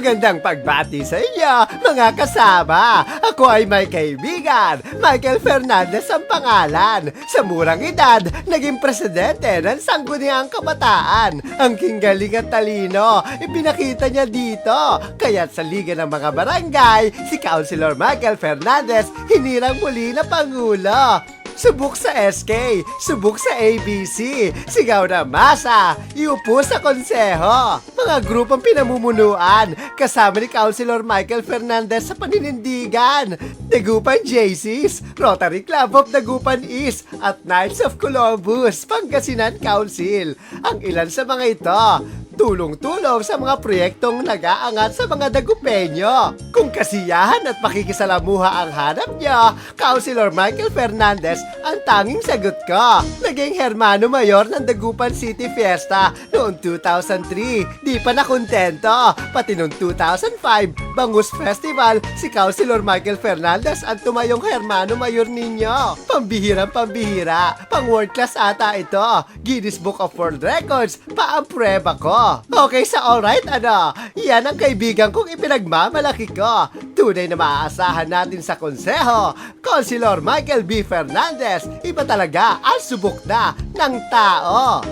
Magandang pagbati sa inyo, mga kasama. Ako ay may kaibigan. Michael Fernandez ang pangalan. Sa murang edad, naging presidente ng Sangguniang Kabataan. Ang kinggaling at talino, ipinakita niya dito. Kaya't sa Liga ng mga Barangay, si Councilor Michael Fernandez hinirang muli na Pangulo. Subok sa SK, subok sa ABC, sigaw na masa, iupo sa konseho. Mga grupong pinamumunuan, kasama ni Councilor Michael Fernandez sa paninindigan. Dagupan JCs, Rotary Club of Dagupan East, at Knights of Columbus, Pangasinan Council. Ang ilan sa mga ito, tulong-tulong sa mga proyektong nag-aangat sa mga dagupenyo. Kung kasiyahan at pakikisalamuha ang hanap niyo, Councilor Michael Fernandez ang tanging sagot ko. Naging Hermano Mayor ng Dagupan City Fiesta noong 2003. Di pa nakontento. Pati noong 2005, Bangus Festival, si Councilor Michael Fernandez ang tumayong Hermano Mayor ninyo. Pambihirang pambihira. Pang world class ata ito. Guinness Book of World Records. Pa ang prueba ko. Okay sa alright ano? Yan ang kaibigan kong ipinagmamalaki ko. Tunay na maaasahan natin sa konseho. Councilor Michael B. Fernandez, iba talaga ang subok na ng tao.